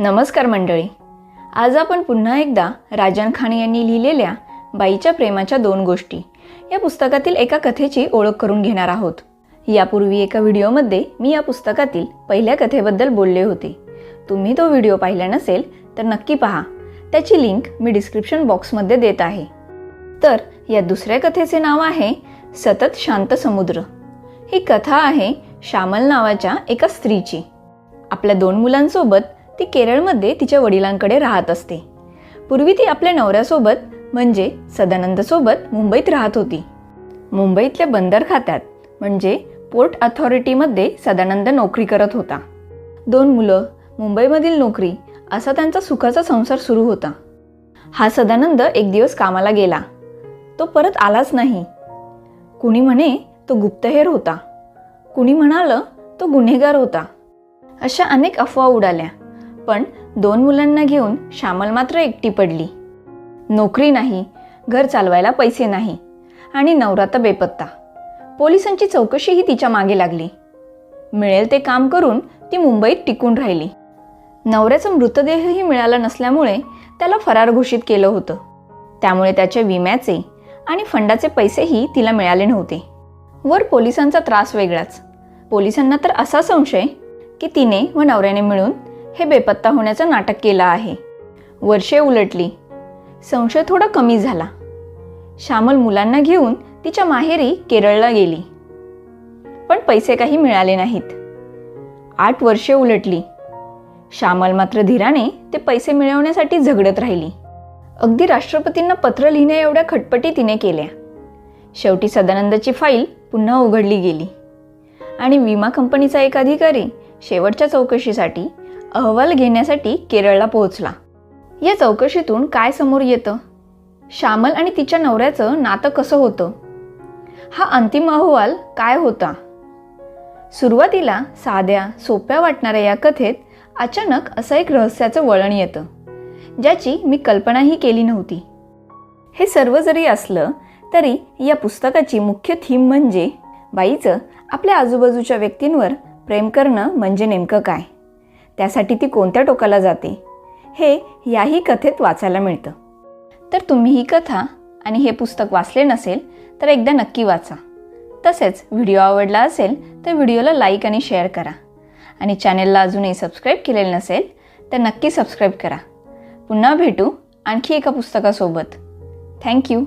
नमस्कार मंडळी. आज आपण पुन्हा एकदा राजन खान यांनी लिहिलेल्या बाईच्या प्रेमाच्या दोन गोष्टी या पुस्तकातील एका कथेची ओळख करून घेणार आहोत. यापूर्वी एका व्हिडिओमध्ये मी या पुस्तकातील पहिल्या कथेबद्दल बोलले होते. तुम्ही तो व्हिडिओ पाहिला नसेल तर नक्की पहा. त्याची लिंक मी डिस्क्रिप्शन बॉक्समध्ये देत आहे. तर या दुसऱ्या कथेचे नाव आहे सतत शांत समुद्र. ही कथा आहे श्यामल नावाच्या एका स्त्रीची. आपल्या दोन मुलांसोबत ती केरळमध्ये तिच्या वडिलांकडे राहत असते. पूर्वी ती आपल्या नवऱ्यासोबत म्हणजे सदानंदसोबत मुंबईत राहत होती. मुंबईतल्या बंदर खात्यात म्हणजे पोर्ट अथॉरिटीमध्ये सदानंद नोकरी करत होता. दोन मुलं मुंबईमधील नोकरी असा त्यांचा सुखाचा संसार सुरू होता. हा सदानंद एक दिवस कामाला गेला. तो परत आलाच नाही. कुणी म्हणे तो गुप्तहेर होता. कुणी म्हणालं तो गुन्हेगार होता. अशा अनेक अफवा उडाल्या. पण दोन मुलांना घेऊन श्यामल मात्र एकटी पडली. नोकरी नाही घर चालवायला पैसे नाही आणि नवराता बेपत्ता. पोलिसांची चौकशीही तिच्यामागे लागली. मिळेल ते काम करून ती मुंबईत टिकून राहिली. नवऱ्याचा मृतदेहही मिळाला नसल्यामुळे त्याला फरार घोषित केलं होतं. त्यामुळे त्याच्या विम्याचे आणि फंडाचे पैसेही तिला मिळाले नव्हते. वर पोलिसांचा त्रास वेगळाच. पोलिसांना तर असा संशय की तिने व नवऱ्याने मिळून हे बेपत्ता होण्याचं नाटक केलं आहे. वर्षे उलटली. संशय थोडा कमी झाला. श्यामल मुलांना घेऊन तिच्या माहेरी केरळला गेली. पण पैसे काही मिळाले नाहीत. आठ वर्षे उलटली. श्यामल मात्र धीराने ते पैसे मिळवण्यासाठी झगडत राहिली. अगदी राष्ट्रपतींना पत्र लिहिण्या एवढ्या खटपटी तिने केल्या. शेवटी सदानंदची फाईल पुन्हा उघडली गेली. आणि विमा कंपनीचा एक अधिकारी शेवटच्या चौकशीसाठी अहवाल घेण्यासाठी केरळला पोहोचला. या चौकशीतून काय समोर येतं? श्यामल आणि तिच्या नवऱ्याचं नातं कसं होतं? हा अंतिम अहवाल काय होता? सुरुवातीला साध्या सोप्या वाटणाऱ्या या कथेत अचानक असं एक रहस्याचं वळण येतं ज्याची मी कल्पनाही केली नव्हती. हे सर्व जरी असलं तरी या पुस्तकाची मुख्य थीम म्हणजे बाईचं आपल्या आजूबाजूच्या व्यक्तींवर प्रेम करणं म्हणजे नेमकं काय? त्यासाठी ती कोणत्या टोकाला जाते? हे याही कथेत वाचायला मिळतं. तर तुम्ही ही कथा आणि हे पुस्तक वाचले नसेल तर एकदा नक्की वाचा. तसेच व्हिडिओ आवडला असेल तर व्हिडिओला लाईक आणि शेअर करा. आणि चॅनेलला अजूनही सबस्क्राईब केलेलं नसेल तर नक्की सबस्क्राईब करा. पुन्हा भेटू आणखी एका पुस्तकासोबत. थँक्यू